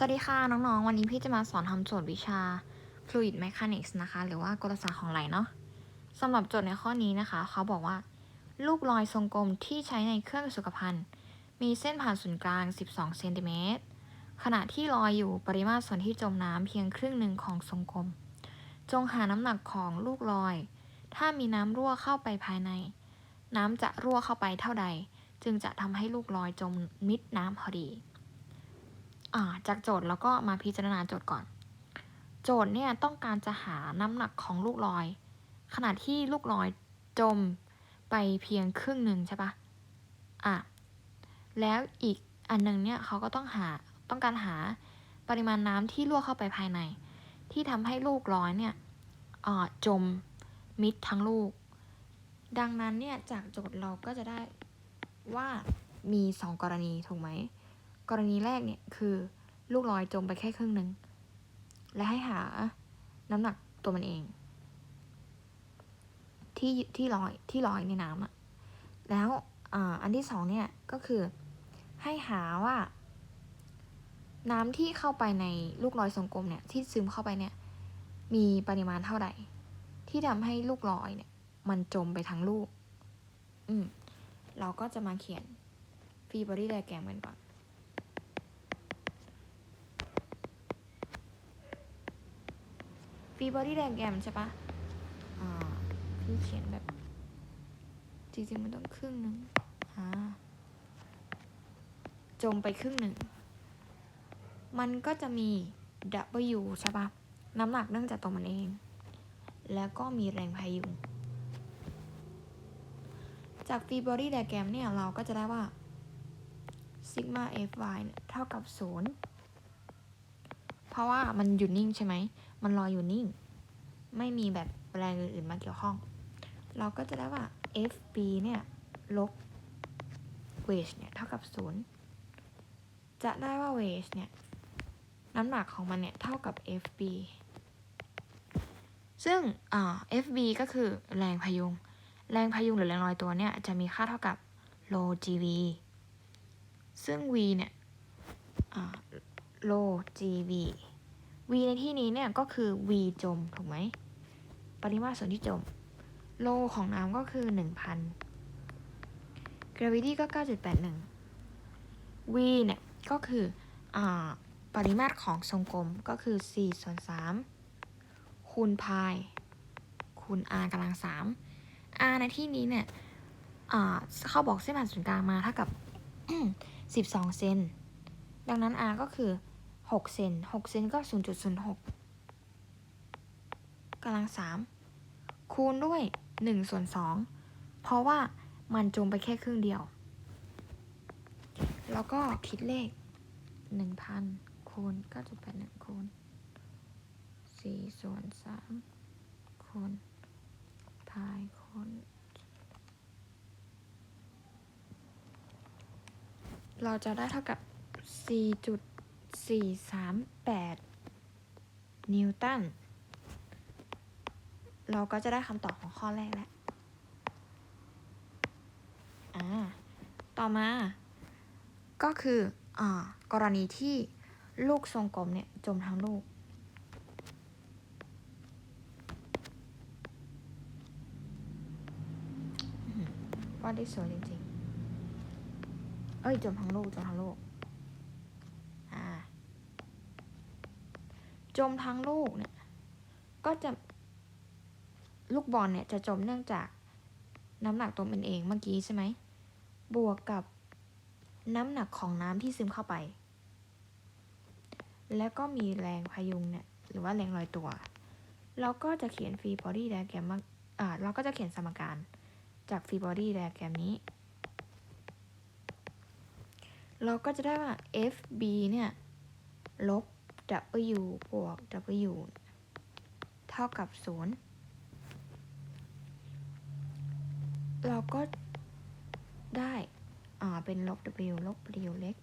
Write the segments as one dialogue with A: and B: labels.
A: สวัสดีค่ะ น้องๆ วันนี้พี่จะมาสอนทำโจทย์วิชา fluid mechanics นะคะ หรือว่ากลศาสตร์ของไหลเนาะสำหรับโจทย์ในข้อนี้นะคะ เขาบอกว่า ลูกลอยทรงกลมที่ใช้ในเครื่องสุขภัณฑ์ มีเส้นผ่านศูนย์กลาง 12 เซนติเมตรขณะที่ลอยอยู่ปริมาตรส่วนที่จมน้ำเพียงครึ่งหนึ่งของทรงกลม จงหาน้ำหนักของลูกลอย ถ้ามีน้ำรั่วเข้าไปภายใน น้ำจะรั่วเข้าไปเท่าใด จึงจะทำให้ลูกลอยจมมิดน้ำพอดี จากโจทย์แล้วก็มาพิจารณาโจทย์ก่อน โจทย์เนี่ยต้องการจะหาน้ำหนักของลูกลอย ขณะที่ลูกลอยจมไปเพียงครึ่งหนึ่งใช่ปะอะ แล้วอีกอันหนึงเนี่ยเขาก็ต้องหาต้องการหาปริมาณน้ำที่รั่วเข้าไปภายใน ที่ทำให้ลูกลอยเนี่ยจมมิดทั้งลูก ดังนั้นเนี่ยจากโจทย์เราก็จะได้ว่ามีสองกรณีถูกไหม กรณีแรกเนี่ยคือลูกลอยจมไปแค่ครึ่งหนึ่ง และให้หาน้ำหนักตัวมันเอง ที่ที่ลอยที่ลอยในน้ำอะแล้วอันที่สองเนี่ยก็คือให้หาว่า น้ำที่เข้าไปในลูกลอยทรงกลมเนี่ยที่ซึมเข้าไปเนี่ย มีปริมาณเท่าไหร่ ที่ทำให้ลูกลอยเนี่ย มันจมไปทั้งลูก อืมเราก็จะมาเขียนฟีบอดี้ไดแกรมกันก่อน ฟรีบอดี้ไดแกมใช่ปะอ่า พี่เขียนแบบ จริงๆ มันต้องครึ่งหนึ่งอ่าจมไปครึ่งหนึ่ง มันก็จะมี W ใช่ปะน้ำหนักเนื่องจากตัวมันเอง แล้วก็มีแรงพายุ จากฟรีบอดี้ไดแกรมเนี่ย เราก็จะได้ว่าซิกมา Fy เนี่ยเท่ากับศูนย์เพราะว่ามันอยู่นิ่งใช่ไหม มันลอยอยู่นิ่ง ไม่มีแบบแรงอื่นๆมาเกี่ยวข้อง เราก็จะได้ว่า FB เนี่ยลบ wage เนี่ยเท่ากับศูนย์จะได้ว่า wage เนี่ยน้ำหนักของมันเนี่ยเท่ากับ FB ซึ่งอ่า FB ก็คือแรงพยุง แรงพยุงหรือแรงลอยตัวเนี่ยจะมีค่าเท่ากับ rho GV ซึ่ง V เนี่ยอ่า rho GV V ในที่นี้เนี่ยก็คือ V จมถูกไหม ปริมาตรส่วนที่จม โลของน้ำก็คือ 1,000 gravity ก็ 9.81 V เนี่ยก็คืออปริมาตรของทรงกลมก็คือ 4 ส่วน 3 คูณพาย คูณ r กำลัง 3 r ในที่นี้เนี่ยเขาบอกเส้นผ่านศูนย์กลางมาเท่ากับ 12 เซน ดังนั้น r ก็คือ 6 เซน 6 เซนก็ 0.06กำลัง 3 คูณด้วย 1 ส่วน 2 เพราะว่ามันจมไปแค่ครึ่งเดียว แล้วก็คิดเลข 1,000 คูณ 9.81 คูณ 4 ส่วน 3 คูณพายคูณเราจะได้เท่ากับ 438 นิวตัน เราก็จะได้คำตอบของข้อแรกแล้วต่อมา ก็คืออกรณีที่ลูกทรงกลมเนี่ยจมทั้งลูกอื้อหือวาดได้สวยจริงๆ เอ้ย จมทั้งลูก จมทั้งลูก อ่า จมทั้งลูกเนี่ย ก็จะลูกบอลเนี่ยจะจมเนื่องจากน้ำหนักตัวมันเองเมื่อกี้ใช่ไหม บวกกับน้ำหนักของน้ำที่ซึมเข้าไป แล้วก็มีแรงพายุงเนี่ย หรือว่าแรงลอยตัว เราก็จะเขียนฟรีบอดี้ไดแกรมมาอ่าเราก็จะเขียนสมการจากฟรีบอดี้ไดแกรมนี้ เราก็จะได้ว่า FB เนี่ย ลบ W บวก W เท่ากับ 0 เราก็ได้อ่าเป็นลบ W ลบ W เล็ก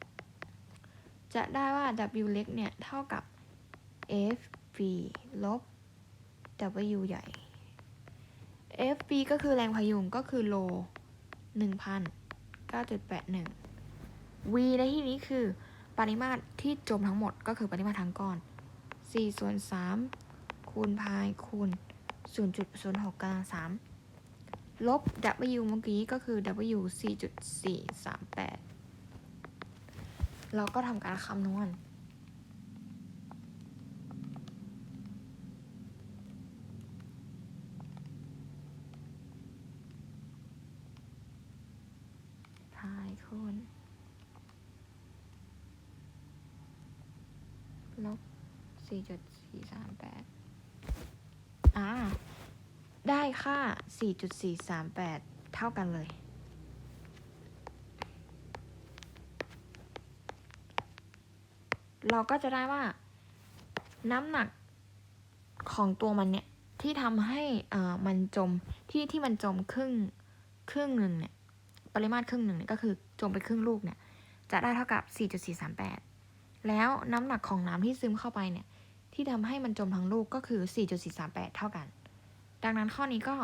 A: จะได้ว่า W เล็กเนี่ย เท่ากับ FV ลบ W ใหญ่ FB ก็คือแรงพยุงก็คือโล 1,000 9.81 V ในที่นี้คือ ปริมาตรที่จมทั้งหมดก็คือปริมาตรทั้งก้อน4ส่วน3คูณพายคูณ 0.06กำลัง3ลบ W เมื่อกี้ก็คือ W 4.438 เราก็ทำการคำนวณ พายคูณลบ 4.438อ่า ได้ค่า4.438เท่ากันเลย เราก็จะได้ว่า น้ำหนักของตัวมันเนี่ย ที่ทำให้อ่อมันจมที่ที่มันจมครึ่งครึ่งหนึ่งเนี่ย ปริมาตรครึ่งหนึ่งเนี่ยก็คือจมไปครึ่งลูกเนี่ย จะได้เท่ากับ 4.438 แล้วน้ำหนักของน้ำที่ซึมเข้าไปเนี่ย ที่ทำให้มันจมทั้งลูกก็คือ 4.438 เท่ากัน ดังนั้นข้อนี้ก็